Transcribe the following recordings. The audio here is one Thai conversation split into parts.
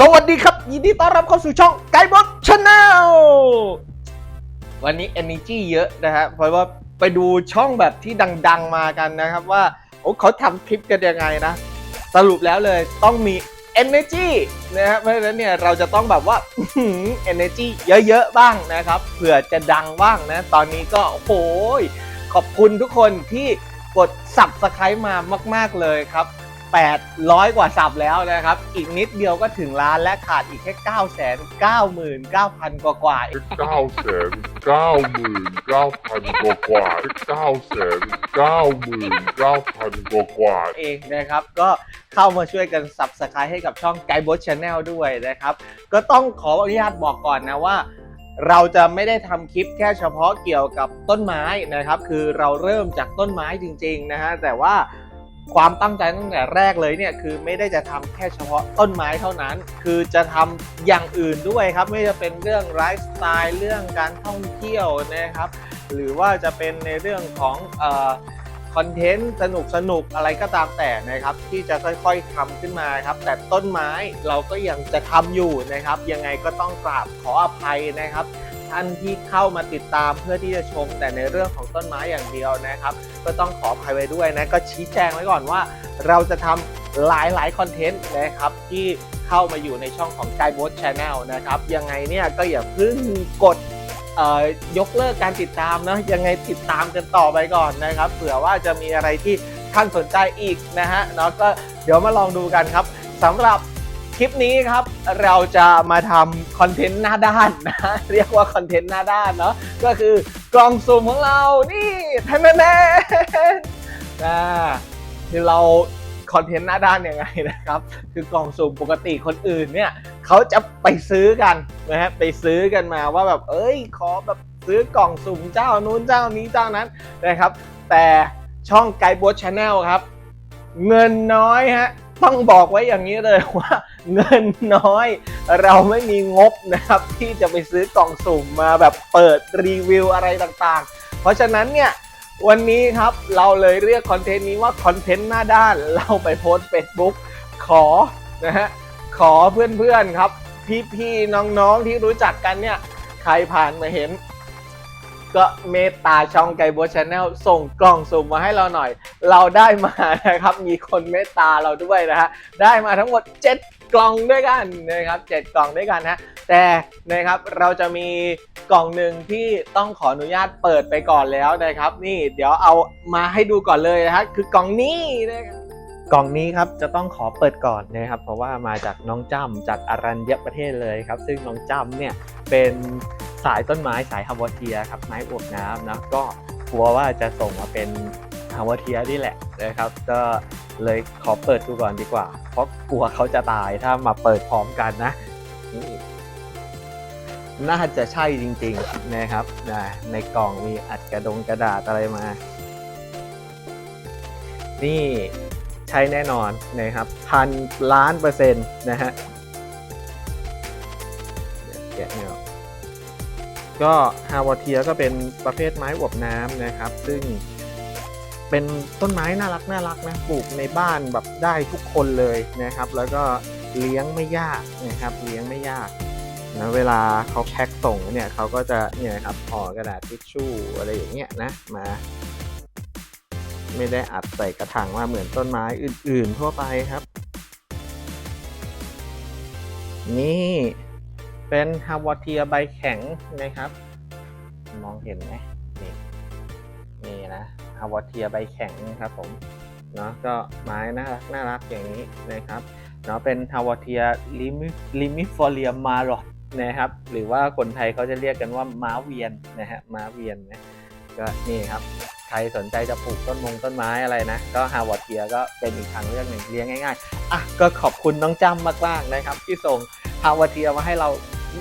สวัสดีครับ ยินดีต้อนรับเข้าสู่ช่องไกด์บอสชาแนลวันนี้ energy เยอะนะฮะเพราะว่าไปดูช่องแบบที่ดังๆมากันนะครับว่าโอ้เขาทำคลิปกันยังไงนะ สรุปแล้วเลยต้องมี energy นะฮะเพราะฉะนั้นเนี่ยเราจะต้องแบบว่าอื้อหือ energy เยอะๆบ้างนะครับเผื่อจะดังบ้างนะ ตอนนี้ก็โอ้โหขอบคุณทุกคนที่กด subscribe มามาก ๆเลยครับ 800 กว่าสับแล้วนะครับ อีกนิดเดียวก็ถึงล้านและขาดอีกแค่ 9 9 9 9 0 0 0 กว่ากว่าๆเองเก้าแสนเก้าหมื่นเก้าพันกว่ากว่าเก้าแสนเก้าหมื่นเก้าพันกว่ากว่าเองนะครับ ก็เข้ามาช่วยกัน subscribe ให้กับช่องไกด์บ s ช a แนลด้วยนะครับ ก็ต้องขออนุญาตบอกก่อนนะว่าเราจะไม่ได้ทำคลิปแค่เฉพาะเกี่ยวกับต้นไม้นะครับ คือเราเริ่มจากต้นไม้จริงๆนะฮะแต่ว่า ความตั้งใจตั้งแต่แรกเลยเนี่ยคือไม่ได้จะทำแค่เฉพาะต้นไม้เท่านั้น คือจะทำอย่างอื่นด้วยครับ ไม่จะเป็นเรื่องไลฟ์สไตล์เรื่องการท่องเที่ยวนะครับ หรือว่าจะเป็นในเรื่องของคอนเทนต์สนุกสนุกอะไรก็ตามแต่นะครับ ที่จะค่อยๆทำขึ้นมาครับ แต่ต้นไม้เราก็ยังจะทำอยู่นะครับ ยังไงก็ต้องกราบขออภัยนะครับ ท่านที่เข้ามาติดตามเพื่อที่จะชม แต่ในเรื่องของต้นไม้อย่างเดียวนะครับ ก็ต้องขออภัยไว้ด้วยนะก็ชี้แจงไว้ก่อนว่า เราจะทำหลายหลายๆคอนเทนต์นะครับที่เข้ามาอยู่ในช่องของ Guy b o s Channel นะครับยังไงเนี่ยก็อย่าเพิ่งกดยกเลิกการติดตามนะยังไงติดตามกันต่อไปก่อนนะครับเผื่อว่าจะมีอะไรที่ท่านสนใจอีกนะฮะเนาะก็เดี๋ยวมาลองดูกันครับสำหรับ คลิปนี้ครับเราจะมาทำคอนเทนต์หน้าด้านนะเรียกว่าคอนเทนต์หน้าด้านเนาะก็คือกล่องสุ่มของเรานี่แทนแน่นะคือเราคอนเทนต์หน้าด้านยังไงนะครับ คือกล่องสุ่มปกติคนอื่นเนี่ยเขาจะไปซื้อกันนะฮะไปซื้อกันมาว่าแบบเอ้ยขอแบบซื้อกล่องสุ่มเจ้านู้นเจ้านี้เจ้านั้นนะครับ แต่ช่องไกด์บอสชาแนลครับ เงินน้อยฮะ ต้องบอกไว้อย่างนี้เลยว่าเงินน้อย เราไม่มีงบนะครับ ที่จะไปซื้อกล่องสุ่มมาแบบเปิดรีวิวอะไรต่างๆ เพราะฉะนั้นเนี่ยวันนี้ครับเราเลยเรียกคอนเทนต์นี้ว่าคอนเทนต์หน้าด้านเราไปโพสเฟซบุ๊กขอนะฮะขอเพื่อนๆครับ พี่ๆน้องๆที่รู้จักกันเนี่ยใครผ่านมาเห็น ก็เมตตาช่องไกโบชาแนลส่งกล่องสุ่มมาให้เราหน่อย เราได้มานะครับ มีคนเมตตาเราด้วยนะฮะได้มาทั้งหมด 7 กล่องด้วยกันนะครับ 7 กล่องด้วยกันฮะแต่นะครับเราจะมีกล่องหนึ่งที่ต้องขออนุญาตเปิดไปก่อนแล้วนะครับ นี่เดี๋ยวเอามาให้ดูก่อนเลยนะฮะคือกล่องนี้นะครับกล่องนี้ครับจะต้องขอเปิดก่อนนะครับ เพราะว่ามาจากน้องจ้ำจากอารัญญประเทศเลยครับ ซึ่งน้องจ้ำเนี่ยเป็น สายต้นไม้สายฮาวาเทียครับไม้อวบน้ำนะก็กลัวว่าจะส่งมาเป็นฮาวาเทียนี่แหละนะครับ ก็เลยขอเปิดดูก่อนดีกว่า เพราะกลัวเขาจะตายถ้ามาเปิดพร้อมกันนะนี่น่าจะใช่จริงๆนะครับนะในกล่องมีอัดกระดงกระดาษอะไรมา นี่ใช่แน่นอนนะครับพันล้านเปอร์เซ็นต์นะฮะแกะไม่ออ ก็ฮาวาเทียก็เป็นประเภทไม้อวบน้ำนะครับ ซึ่งเป็นต้นไม้น่ารักน่ารักนะปลูกในบ้านแบบได้ทุกคนเลยนะครับ แล้วก็เลี้ยงไม่ยากนะครับ เลี้ยงไม่ยากนะเวลาเขาแพ็คส่งเนี่ยเขาก็จะเนี่ยครับห่อกระดาษทิชชู่อะไรอย่างเงี้ยนะมา ไม่ได้อัดใส่กระถางมาเหมือนต้นไม้อื่น ๆ ทั่วไปครับ นี่ เป็นฮาวาเทียใบแข็งนะครับ มองเห็นไหมนี่นี่นะฮาวาเทียใบแข็งครับผมเนาะก็ไม้น่ารักน่ารักอย่างนี้นะครับเนาะเป็นฮาวาเทียลิมิลิมิฟอเรียมาร์นะครับ หรือว่าคนไทยเขาจะเรียกกันว่าม้าเวียนนะฮะม้าเวียนนะก็นี่ครับใครสนใจจะปลูกต้นมงต้นไม้อะไรนะ ก็ฮาวาเทียก็เป็นอีกทางเลือกหนึ่งเลี้ยงง่ายๆอะก็ขอบคุณน้องจ้ำมากๆนะครับ ที่ส่งฮาวาเทียมาให้เรา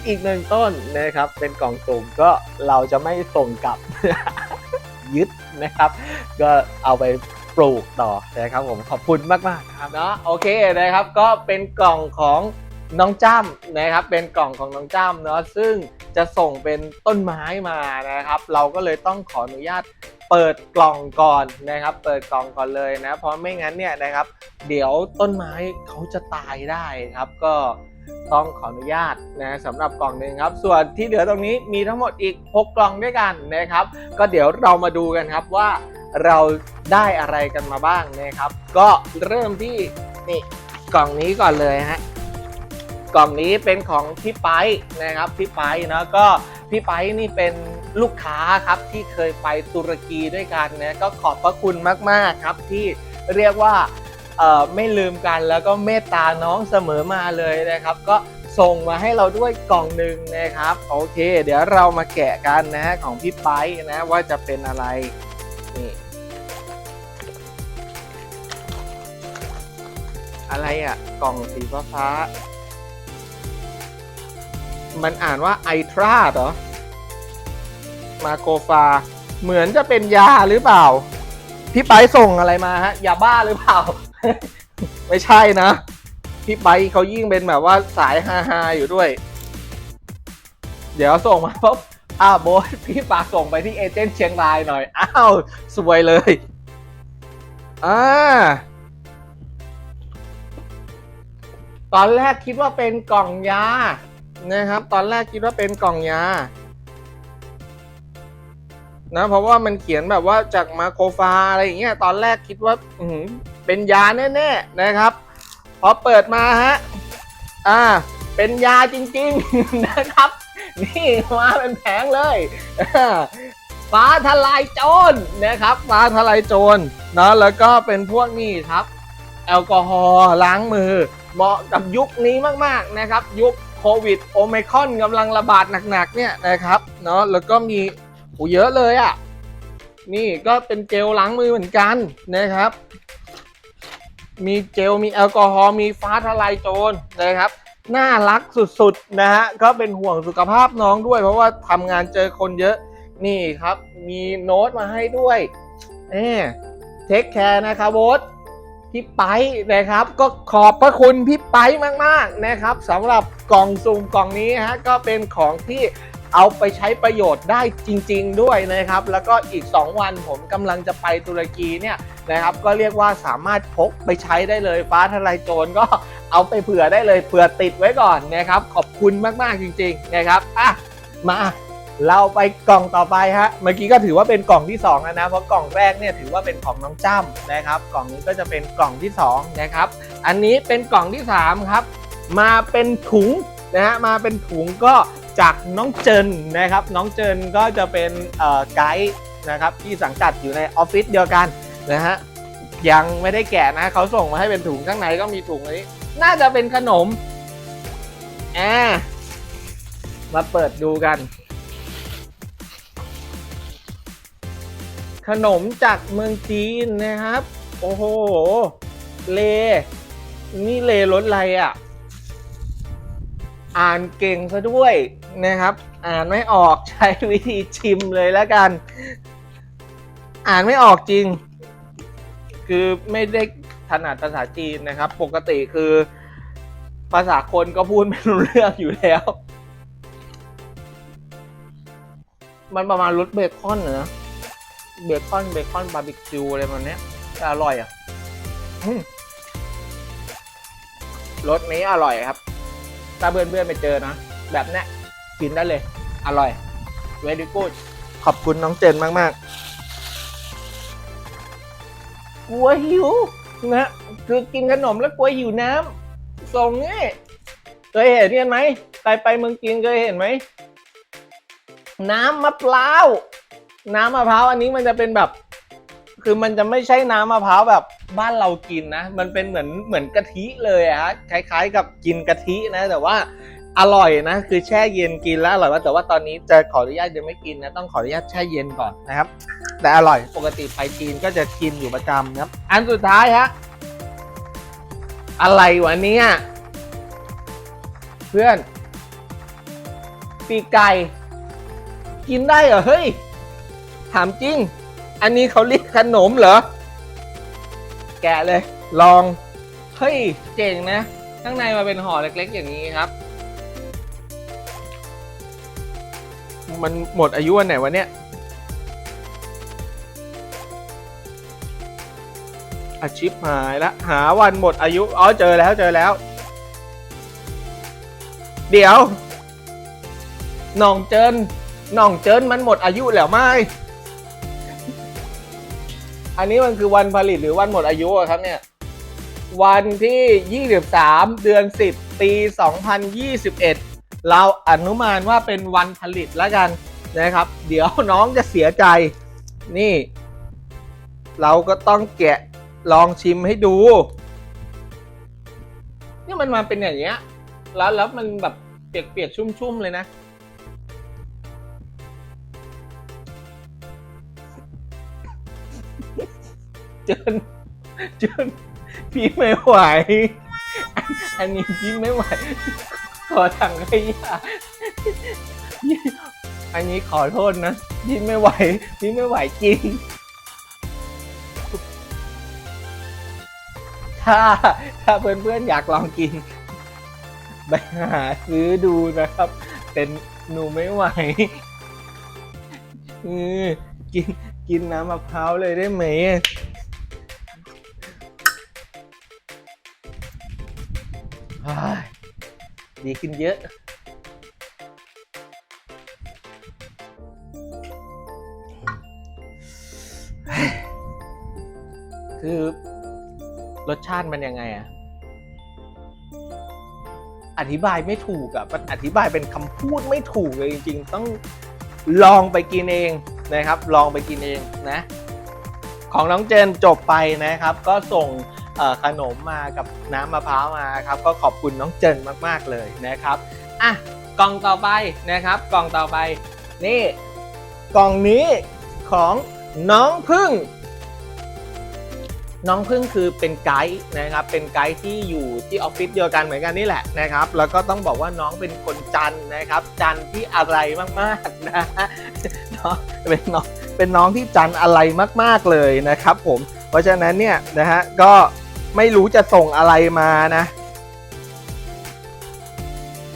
อีกหนึ่งต้นนะครับ เป็นกล่องสุ่มก็เราจะไม่ส่งกลับยึดนะครับ ก็เอาไปปลูกต่อนะครับผมขอบคุณมากๆครับเนาะโอเคนะครับก็เป็นกล่องของน้องจ้ำนะครับเป็นกล่องของน้องจ้ำเนาะซึ่งจะส่งเป็นต้นไม้มานะครับ เราก็เลยต้องขออนุญาตเปิดกล่องก่อนนะครับ เปิดกล่องก่อนเลยนะเพราะไม่งั้นเนี่ยนะครับ เดี๋ยวต้นไม้เขาจะตายได้ครับก็ ต้องขออนุญาตนะสำหรับกล่องหนึ่งครับ ส่วนที่เหลือตรงนี้มีทั้งหมดอีก 6 กล่องด้วยกันนะครับ ก็เดี๋ยวเรามาดูกันครับว่าเราได้อะไรกันมาบ้างนะครับ ก็เริ่มที่นี่กล่องนี้ก่อนเลยฮะกล่องนี้เป็นของพี่ไปนะครับพี่ไปเนาะก็พี่ไปนี่เป็นลูกค้าครับที่เคยไปตุรกีด้วยกันนะก็ขอบพระคุณมากๆครับที่เรียกว่า ไม่ลืมกันแล้วก็เมตตาน้องเสมอมาเลยนะครับ ก็ส่งมาให้เราด้วยกล่องหนึ่งนะครับ โอเค เดี๋ยวเรามาแกะกันนะฮะของพี่ไปนะว่าจะเป็นอะไรนี่อะไรอะ กล่องสีฟ้าฟามันอ่านว่าไอทราเหรอ มาโกฟา เหมือนจะเป็นยาหรือเปล่า พี่ไปส่งอะไรมาฮะ ยาบ้าหรือเปล่า ไม่ใช่นะ พี่ไปเขายิ่งเป็นแบบว่าสายฮาฮาอยู่ด้วย เดี๋ยวส่งมาปุ๊บอ้าวโบทพี่ปากส่งไปที่เอเจนต์เชียงรายหน่อย อ้าวสวยเลยอ่าตอนแรกคิดว่าเป็นกล่องยานะครับ ตอนแรกคิดว่าเป็นกล่องยานะเพราะว่ามันเขียนแบบว่าจากมาโครฟาอะไรอย่างเงี้ยตอนแรกคิดว่าอื้อหือ เป็นยาแน่ๆนะครับ พอเปิดมาฮะอ่า เป็นยาจริงๆนะครับ นี่มาเป็นแผงเลยฟ้าทลายโจรนะครับฟ้าทลายโจรเนาะแล้วก็เป็นพวกนี่ครับ แอลกอฮอล์ล้างมือ เหมาะกับยุคนี้มากๆนะครับ ยุคโควิดโอไมคอนกำลังระบาดหนักๆเนี่ยนะครับเนาะแล้วก็มีโอ้เยอะเลยอะ่ะนี่ก็เป็นเจลล้างมือเหมือนกันนะครับ มีเจล มีแอลกอฮอล์ มีฟ้าทลายโจรนะครับ น่ารักสุดๆนะฮะ ก็เป็นห่วงสุขภาพน้องด้วย เพราะว่าทำงานเจอคนเยอะ นี่ครับ มีโน้ตมาให้ด้วยเอเทคแคร์นะครับโบทพี่ไปนะครับ ก็ขอบพระคุณพี่ไปมากๆนะครับสำหรับกล่องซุ่มกล่องนี้ฮะ ก็เป็นของที่เอาไปใช้ประโยชน์ได้จริง ๆ ด้วยนะครับ แล้วก็อีก 2 วันผมกำลังจะไปตุรกีเนี่ย นะครับ ก็เรียกว่าสามารถพกไปใช้ได้เลยฟ้าทลายโจรก็เอาไปเผื่อได้เลยเผื่อติดไว้ก่อนนะครับ ขอบคุณมากๆจริง ๆนะครับอะมาเราไปกล่องต่อไปฮะ เมื่อกี้ก็ถือว่าเป็นกล่องที่2แล้วนะ เพราะกล่องแรกเนี่ยถือว่าเป็นของน้องจ้ำนะครับ กล่องนี้ก็จะเป็นกล่องที่2นะครับ อันนี้เป็นกล่องที่3ครับ มาเป็นถุงนะฮะ มาเป็นถุงก็จากน้องเจินนะครับ น้องเจินก็จะเป็นไกด์นะครับที่สังกัดอยู่ในออฟฟิศเดียวกัน นะฮะยังไม่ได้แกะนะเขาส่งมาให้เป็นถุงข้างในก็มีถุงนี้ น่าจะเป็นขนมอ่ามาเปิดดูกัน ขนมจากเมืองจีนนะครับ โอ้โห เล นี่เลรสอะไรอะ อ่านเก่งซะด้วยนะครับ อ่านไม่ออกใช้วิธีชิมเลยแล้วกัน อ่านไม่ออกจริง คือไม่ได้ถนัดภาษาจีนนะครับ ปกติคือ ภาษาคนก็พูดไม่รู้เรื่องอยู่แล้ว มันประมาณรสเบคอนอะนะเบคอนเบคอนบาร์บีคิวอะไรประมาณเนี้ยแต่อร่อยอะรสนี้อร่อยครับ ถ้าเพื่อนๆไปเจอนะ แบบเนี้ยกินได้เลย อร่อย very good ขอบคุณน้องเจนมาก ๆ กลัวหิวนะคือกินขนมแล้วกลัวหิวน้ำส่งนี่เคยเห็นกันไหมไปไปเมืองจีนเคยเห็นไหมน้ำมะพร้าวน้ำมะพร้าวอันนี้มันจะเป็นแบบ คือมันจะไม่ใช่น้ำมะพร้าวแบบบ้านเรากินนะ มันเป็นเหมือนเหมือนกะทิเลยอะฮะคล้าย ๆ กับกินกะทินะ แต่ว่า อร่อยนะคือแช่เย็นกินแล้วอร่อยมากแต่ว่าตอนนี้จะขออนุญาตยังไม่กินนะต้องขออนุญาตแช่เย็นก่อนนะครับ แต่อร่อยปกติไปจีนก็จะกินอยู่ประจำนะครับ อันสุดท้ายฮะอะไรวะเนี่ยเพื่อน ปีไก่กินได้เหรอเฮ้ยถามจริง อันนี้เขาเรียกขนมเหรอ แกะเลย ลอง เฮ้ย เจ๋งนะ ข้างในมาเป็นห่อเล็กๆอย่างนี้ครับ มันหมดอายุวันไหนวะเนี่ยอาชิปหายละหาวันหมดอายุ อ๋อ เจอแล้วเจอแล้ว เดี๋ยวน้องเจินน้องเจินมันหมดอายุแล้วไหมอันนี้มันคือวันผลิตหรือวันหมดอายุครับเนี่ย วันที่ 23 เดือน 10 ปี 2021 เราอนุมานว่าเป็นวันผลิตแล้วกันนะครับ เดี๋ยวน้องจะเสียใจนี่ เราก็ต้องแกะลองชิมให้ดูนี่มันมาเป็นอย่างเงี้ยแล้วแล้วมันแบบเปียกๆชุ่มๆเลยนะจนจนพี่ไม่ไหว อันนี้พี่ไม่ไหว ขอถังขยะอันนี้ขอโทษนะพี่ไม่ไหวพี่ไม่ไหวจริง ถ้าถ้าเพื่อนๆอยากลองกินไปหาซื้อดูนะครับ เป็นหนูไม่ไหวออกินกินน้ำมะพร้าวเลยได้ไหมอ้ ดีขึ้นเยอะคือรสชาติมันยังไงอะอธิบายไม่ถูกอะมันอธิบายเป็นคำพูดไม่ถูกเลยจริง ๆ ต้องลองไปกินเองนะครับ ลองไปกินเองนะ ของน้องเจนจบไปนะครับ ก็ส่ง ขนมมากับน้ำมะพร้าวมาครับก็ขอบคุณน้องเจนมากๆเลยนะครับอะกล่องต่อไปนะครับ กล่องต่อไป นี่ กล่องนี้ของน้องพึ่ง น้องพึ่งคือเป็นไกด์นะครับ เป็นไกด์ที่อยู่ที่ออฟฟิศเดียวกันเหมือนกันนี่แหละนะครับ แล้วก็ต้องบอกว่าน้องเป็นคนจันนะครับ จันที่อะไรมากๆนะเนาะเป็นน้องเป็นน้องที่จันอะไรมาก ๆเลยนะครับ ผม เพราะฉะนั้นเนี่ยนะฮะก็ ไม่รู้จะส่งอะไรมานะ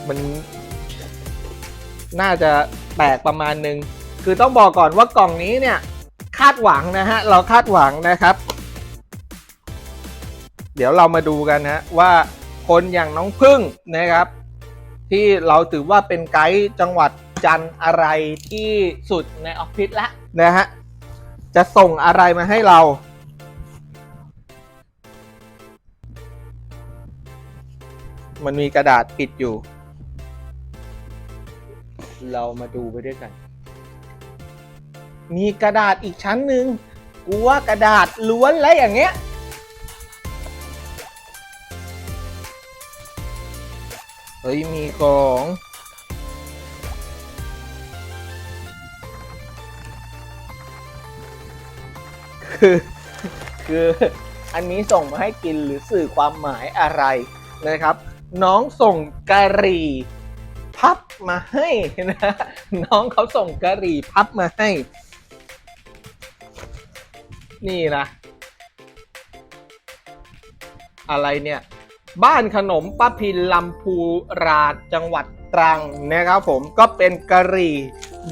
มัน น่าจะแปลกประมาณนึง คือต้องบอกก่อนว่ากล่องนี้เนี่ย คาดหวังนะฮะ เราคาดหวังนะครับ เดี๋ยวเรามาดูกันนะว่าคนอย่างน้องพึ่งนะครับ ที่เราถือว่าเป็นไกด์จังหวัดจันทร์อะไรที่สุดในออฟฟิศละนะฮะ จะส่งอะไรมาให้เรา มันมีกระดาษปิดอยู่ เรามาดูไปด้วยกัน มีกระดาษอีกชั้นหนึ่งกูว่ากระดาษล้วนแล้วอย่างเงี้ย เฮ้ย มีของคือคืออันนี้ส่งมาให้กินหรือสื่อความหมายอะไรนะครับ น้องส่งกะหรี่พับมาให้นะน้องเขาส่งกะหรี่พับมาให้ นี่นะอะไรเนี่ย บ้านขนมป้าพินลำพูราจังหวัดตรังนะครับผมก็เป็นกะหรี่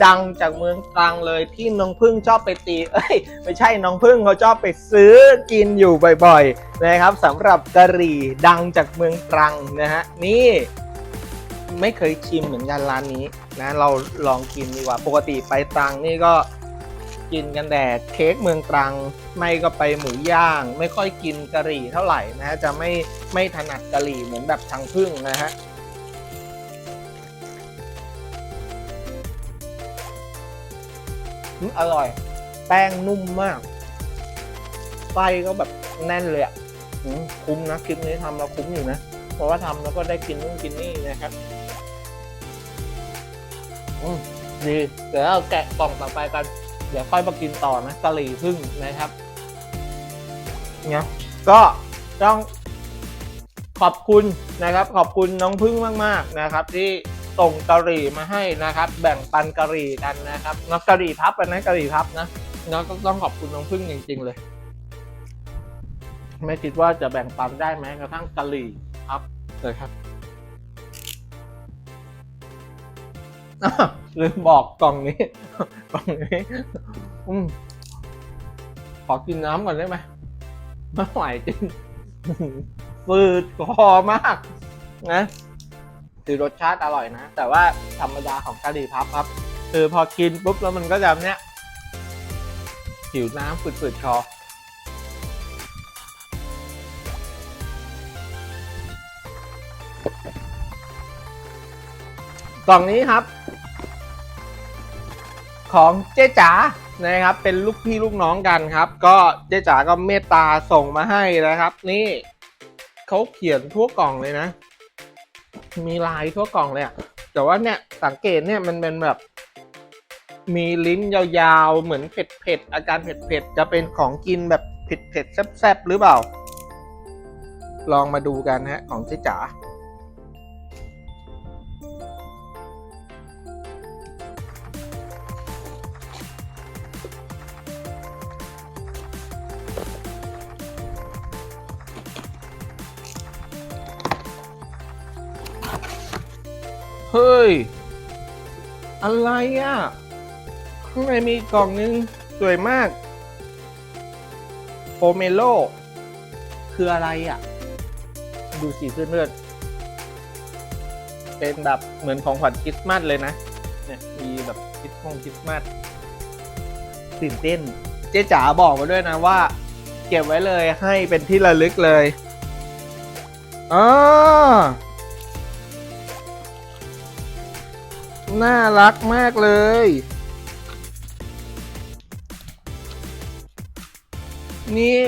ดังจากเมืองตรังเลยที่น้องพึ่งชอบไปตี เอ้ยไม่ใช่น้องพึ่งเขาชอบไปซื้อกินอยู่บ่อยๆนะครับสำหรับกะหรี่ดังจากเมืองตรังนะฮะนี่ไม่เคยชิมเหมือนกันร้านนี้นะเราลองกินดีกว่าปกติไปตรังนี่ก็กินกันแต่เค้กเมืองตรัง ไม่ก็ไปหมูย่าง ไม่ค่อยกินกะหรี่เท่าไหร่นะฮะจะไม่ไม่ถนัดกะหรี่เหมือนแบบทางพึ่งนะฮะ อร่อย แป้งนุ่มมาก ไส้ก็แบบแน่นเลยอะคุ้มนะคลิปนี้ทำเราคุ้มอยู่นะ เพราะว่าทำแล้วก็ได้กินนู่นกินนี่นะครับดีเดี๋ยวเราแกะกล่องต่อไปกัน เดี๋ยวค่อยมากินต่อนะกะหรี่พึ่งนะครับเนี่ยก็ต้องขอบคุณนะครับ ขอบคุณน้องพึ่งมาก ๆนะครับ ที่ ส่งกะหรี่มาให้นะครับ แบ่งปันกะหรี่กันนะครับนอกกะหรี่พับนะกะหรี่พับนะแล้วก็ต้องขอบคุณน้องพึ่งจริง ๆ เลย ไม่คิดว่าจะแบ่งปันได้ไหมกระทั่งกะหรี่พับเลยครับลืมบอกกล่องนี้กล่องนี้อืมขอกินน้ำก่อนได้ไหมไม่ไหวจริงฝืดคอมากนะ คือรสชาติอร่อยนะ แต่ว่าธรรมดาของกะหรี่พับครับ คือพอกินปุ๊บแล้วมันก็จะเนี้ยหิวน้ำฝืดๆคอกล่องนี้ครับ ของเจ๊จ๋านะครับ เป็นลูกพี่ลูกน้องกันครับ ก็เจ๊จ๋าก็เมตตาส่งมาให้นะครับ นี่เขาเขียนทั่วกล่องเลยนะ มีลายทั่วกล่องเลยอะแต่ว่าเนี่ยสังเกตเนี่ยมันเป็นแบบ มีลิ้นยาวๆ เหมือนเผ็ดๆอาการเผ็ดๆจะเป็นของกินแบบเผ็ดๆแซ่บๆหรือเปล่า ลองมาดูกันฮะของเจ๊จ๋า ฮ้ย อะไรอะ ข้างในมีกล่องนึง สวยมากโปเมโล คืออะไรอะ ดูสีเลือดเป็นแบบเหมือนของขวัญคริสต์มาสเลยนะ เนี่ยมีแบบคริสต์มงคริสต์มาสตื่นเต้น เจ๊จ๋าบอกมาด้วยนะว่า เก็บไว้เลยให้เป็นที่ระลึกเลยอ๋อ น่ารักมากเลย นี่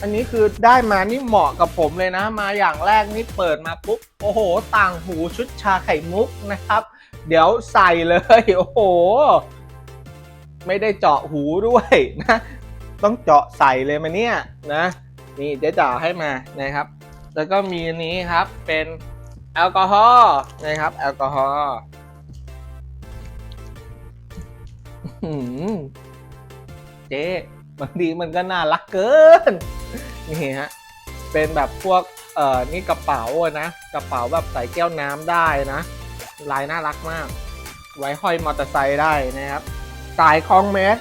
อันนี้คือได้มานี่เหมาะกับผมเลยนะ มาอย่างแรกนี่เปิดมาปุ๊บ โอ้โห ต่างหูชุดชาไข่มุกนะครับ เดี๋ยวใส่เลย โอ้โห ไม่ได้เจาะหูด้วยนะ ต้องเจาะใส่เลยมาเนี่ยนะ นี่เจ๊จ๋าให้มานะครับ แล้วก็มีนี้ครับเป็นแอลกอฮอล์นะครับ แอลกอฮอล์ หืมเจ๊บางทีมันก็น่ารักเกิน นี่ฮะ เป็นแบบพวก เอ่อ นี่กระเป๋าอะนะ กระเป๋าแบบใส่แก้วน้ำได้นะ ลายน่ารักมาก ไว้ห้อยมอเตอร์ไซค์ได้นะครับ สายคล้องแมส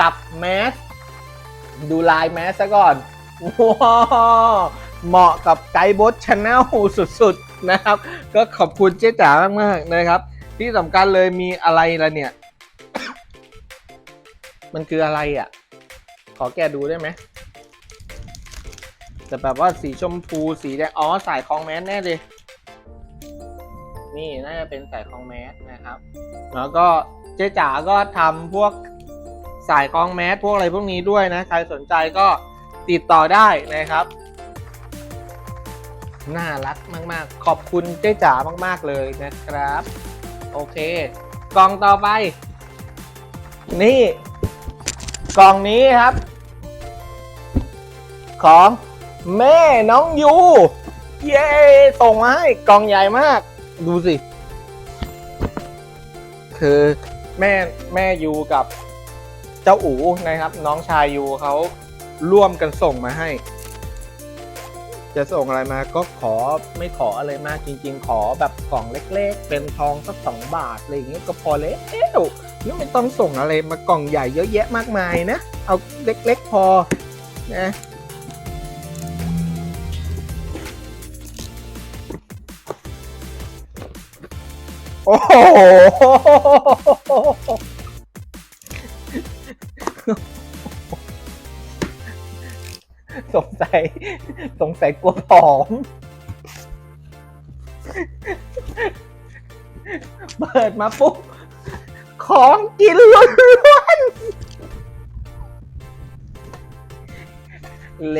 กับแมส ดูลายแมสซะก่อน ว้าวเหมาะกับไกด์บอสชาแนลสุดๆนะครับ ก็ขอบคุณเจ๊จ๋ามากๆนะครับ ที่สำคัญเลยมีอะไรละเนี่ย มันคืออะไรอะ ขอแกะดูได้ไหมแต่แบบว่าสีชมพูสีแดงอ๋อสายคลองแมสแน่เลย นี่น่าจะเป็นสายคลองแมสนะครับ แล้วก็เจ๊จ๋าก็ทำพวกสายคลองแมสพวกอะไรพวกนี้ด้วยนะ ใครสนใจก็ติดต่อได้นะครับ น่ารักมาก ๆ ขอบคุณเจ๊จ๋ามาก ๆ เลยนะครับ โอเค กล่องต่อไป นี่ กล่องนี้ครับ ของแม่น้องยู เย้ ส่งมาให้กล่องใหญ่มาก ดูสิ คือแม่แม่ยูกับเจ้าอูนะครับ น้องชายยูเขาร่วมกันส่งมาให้ จะส่งอะไรมาก็ขอไม่ขออะไรมากจริง ๆ ขอแบบกล่องเล็ก ๆ เป็นทองสักสองบาทอะไรอย่างเงี้ยก็พอแล้ว แล้วไม่ต้องส่งอะไรมากล่องใหญ่เยอะแยะมากมายนะ เอาเล็กๆพอนะโอ้โหสงสัย สงสัยกลัวผอม เปิดมาปุ๊บ ของกินล้วนเล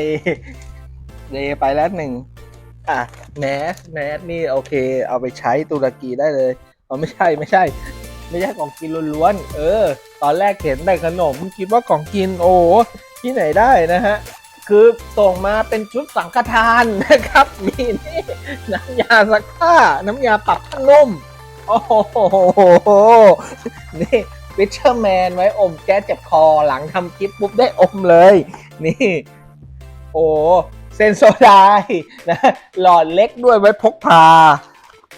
เลไปแล้วหนึ่งอะแมสแมสนี่โอเค เอาไปใช้ตุรกีได้เลยเอาไม่ใช่ไม่ใช่ ไม่ใช่ของกินล้วนๆเออ ตอนแรกเห็นแต่ขนมคิดว่าของกินโอ้ที่ไหนได้นะฮะ คือส่งมาเป็นชุดสังฆทานนะครับ มีนี่น้ำยาซักผ้า น้ำยาปรับผ้านุ่ม โอ้โหนี่วิเชอร์แมนไว้อมแก้เจ็บคอหลังทำคลิปปุ๊บได้อมเลย นี่ โอ้เซนโซไดนะหลอดเล็กด้วยไว้พกพา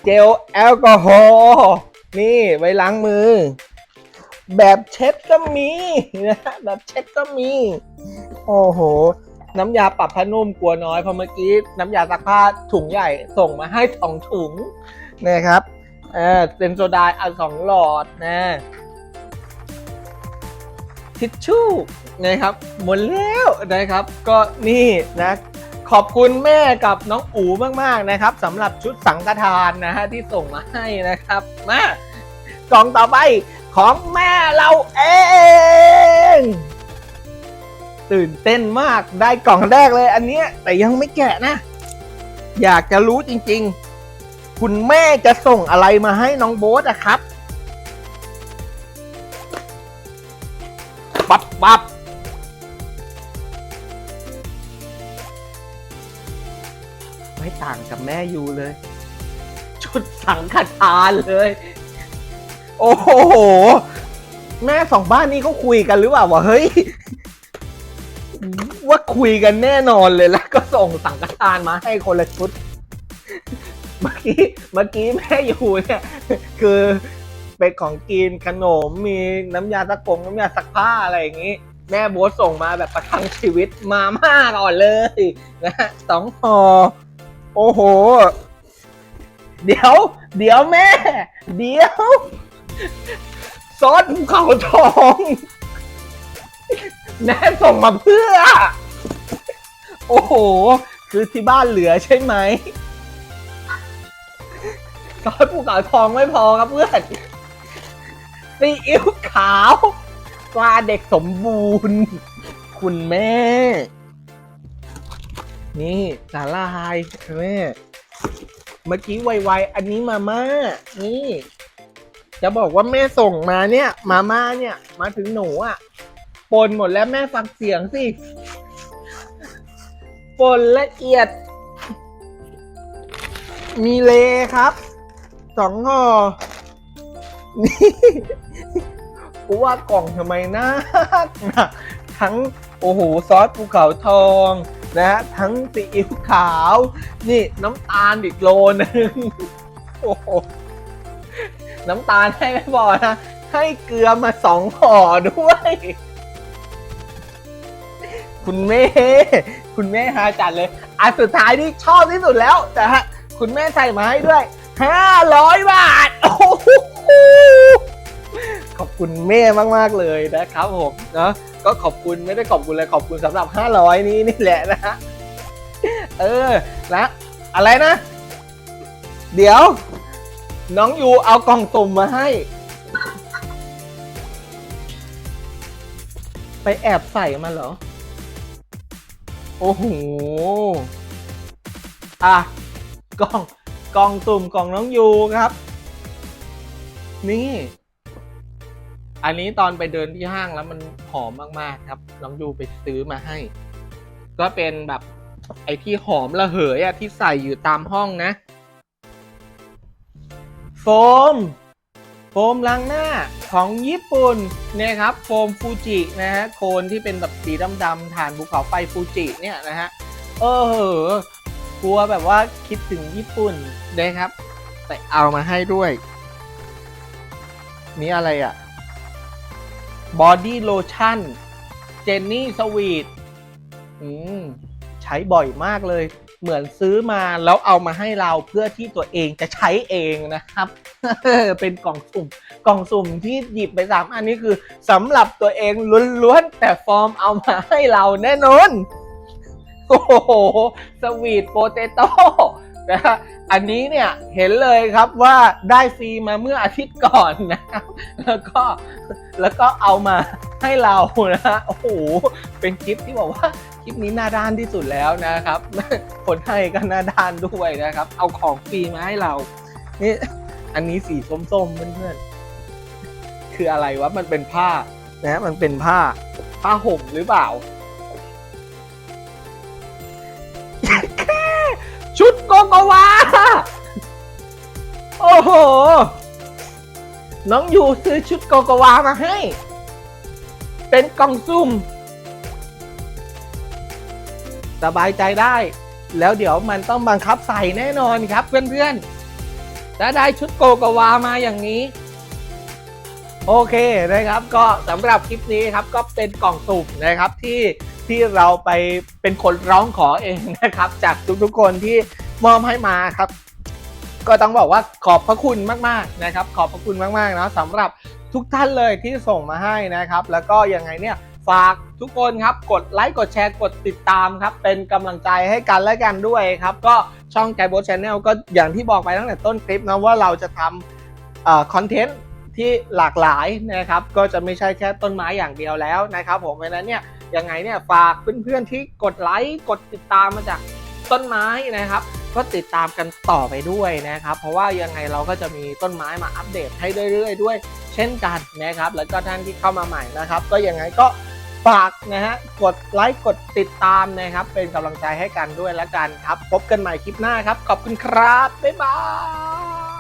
เจลแอลกอฮอล์นี่ไว้ล้างมือ แบบเช็ดก็มีนะแบบเช็ดก็มี โอ้โห น้ำยาปรับผ้านุ่มกลัวน้อยเพราะเมื่อกี้ น้ำยาซักผ้าถุงใหญ่ส่งมาให้สองถุงนะครับ เออเซนโซดน์เอาสองหลอดนะทิชชู่นะครับหมดแล้วนะครับ ก็นี่นะขอบคุณแม่กับน้องอูมากๆนะครับสำหรับชุดสังฆทานนะฮะที่ส่งมาให้นะครับมากล่องต่อไปของแม่เราเอง ตื่นเต้นมากได้กล่องแรกเลยอันเนี้ยแต่ยังไม่แกะนะ อยากจะรู้จริง ๆ คุณแม่จะส่งอะไรมาให้น้องโบ๊ทอะครับ ปับปับไม่ต่างกับแม่อยู่เลย ชุดสังฆทานเลย โอ้โห แม่สองบ้านนี้เขาคุยกันหรือเปล่าวะเฮ้ย ว่าคุยกันแน่นอนเลยแล้วก็ส่งสังฆทานมาให้คนละชุด เมื่อกี้เมื่อกี้แม่อยู่เนี่ยคือเป็นของกินขนมมีน้ำยาตะกงน้ำยาซักผ้าอะไรอย่างนี้ แม่โบ๊ทส่งมาแบบประทังชีวิตมาม่าก่อนเลยนะฮะสองห่อโอ้โห เดี๋ยว เดี๋ยวแม่ เดี๋ยว ซอสภูเขาทองแม่ส่งมาเพื่อ โอ้โห คือที่บ้านเหลือใช่ไหม ซอสภูเขาทองไม่พอครับเพื่อนซีอิ๊วขาวปลาเด็กสมบูรณ์ คุณแม่ นี่สาลายแม่เมื่อกี้ไวๆอันนี้มาม่า นี่ จะบอกว่าแม่ส่งมาเนี่ย มาม่าเนี่ย มาถึงหนูอะ่ะปนหมดแล้วแม่ฟังเสียงสิปนละเอียด มีเลครับ สองห่อนี่กูว่ากล่องทำไมน่าหนักทั้งโอ้โหซอสภูเขาทองนะฮะทั้งซีอิ๊วขาว นี่น้ำตาลอีกโลนึงโอ้โหน้ำตาลให้ไม่พอนะ ให้เกลือมาสองห่อด้วย คุณแม่ คุณแม่ฮาจัดเลย อันสุดท้ายที่ชอบที่สุดแล้วแต่ฮะ คุณแม่ใส่มาให้ด้วย ห้าร้อยบาท โอ้โหขอบคุณแม่มาก ๆ เลยนะครับผมเนาะก็ขอบคุณไม่ได้ขอบคุณเลยขอบคุณสำหรับ 500 นี้นี่แหละนะฮะเออนะอะไรนะ เดี๋ยว น้องยูเอากล่องสุ่มมาให้ ไปแอบใส่มาเหรอ โอ้โห อะ กล่อง กล่องสุ่มกล่องน้องยูครับ นี่ อันนี้ตอนไปเดินที่ห้างแล้วมันหอมมากๆครับ น้องยูไปซื้อมาให้ ก็เป็นแบบไอ้ที่หอมระเหยอะที่ใส่อยู่ตามห้องนะ โฟม โฟมล้างหน้าของญี่ปุ่นเนี่ยครับ โฟมฟูจินะฮะโคนที่เป็นแบบสีดำๆฐานภูเขาไฟฟูจิเนี่ยนะฮะเออ กลัวแบบว่าคิดถึงญี่ปุ่นนะครับ แต่เอามาให้ด้วย นี่อะไรอะ่ะบอดี้โลชั่นเจนนี่สวีทอืมใช้บ่อยมากเลย เหมือนซื้อมาแล้วเอามาให้เราเพื่อที่ตัวเองจะใช้เองนะครับ เป็นกล่องสุ่ม กล่องสุ่มที่หยิบไปสามอันนี้คือสำหรับตัวเองล้วนๆแต่ฟอร์มเอามาให้เราแน่นอน โอ้โหสวีทโปเตโต้นะฮะอันนี้เนี่ยเห็นเลยครับว่าได้ฟรีมาเมื่ออาทิตย์ก่อนนะครับแล้วก็แล้วก็เอามาให้เรานะฮะโอ้โหเป็นคลิปที่บอกว่าคลิปนี้หน้าด้านที่สุดแล้วนะครับคนให้ก็หน้าด้านด้วยนะครับ เอาของฟรีมาให้เรานี่อันนี้สีส้มๆเพื่อนๆคืออะไรวะมันเป็นผ้านะมันเป็นผ้าผ้าห่มหรือเปล่า ชุดโกกวาโอ้โห น้องยูซื้อชุดโกโกวามาให้ เป็นกล่องซุ่ม สบายใจได้ แล้วเดี๋ยวมันต้องบังคับใส่แน่นอนครับเพื่อนๆถ้าได้ชุดโกโกวามาอย่างนี้ โอเคนะครับ ก็สำหรับคลิปนี้ครับก็เป็นกล่องสุ่มนะครับที่ที่เราไปเป็นคนร้องขอเองนะครับ จากทุกๆคนที่ มอบให้มาครับ ก็ต้องบอกว่าขอบพระคุณมากๆนะครับ ขอบพระคุณมากๆนะสำหรับทุกท่านเลยที่ส่งมาให้นะครับ แล้วก็ยังไงเนี่ยฝากทุกคนครับกดไลค์กดแชร์กดติดตามครับ เป็นกำลังใจให้กันและกันด้วยครับ ก็ช่องไกด์โบชแนลก็อย่างที่บอกไปตั้งแต่ต้นคลิปนะว่าเราจะทำคอนเทนต์ที่หลากหลายนะครับ ก็จะไม่ใช่แค่ต้นไม้อย่างเดียวแล้วนะครับ ผมเพราะฉะนั้นเนี่ยยังไงเนี่ยฝากเพื่อนๆที่กดไลค์กดติดตามมาจากต้นไม้นะครับ ก็ติดตามกันต่อไปด้วยนะครับ เพราะว่ายังไงเราก็จะมีต้นไม้มาอัปเดตให้เรื่อยๆด้วย เช่นกันนะครับ แล้วก็ท่านที่เข้ามาใหม่นะครับ ก็ยังไงก็ฝากนะฮะกดไลค์กดติดตามนะครับ เป็นกำลังใจให้กันด้วยแล้วกันครับ พบกันใหม่คลิปหน้าครับ ขอบคุณครับ บ๊ายบาย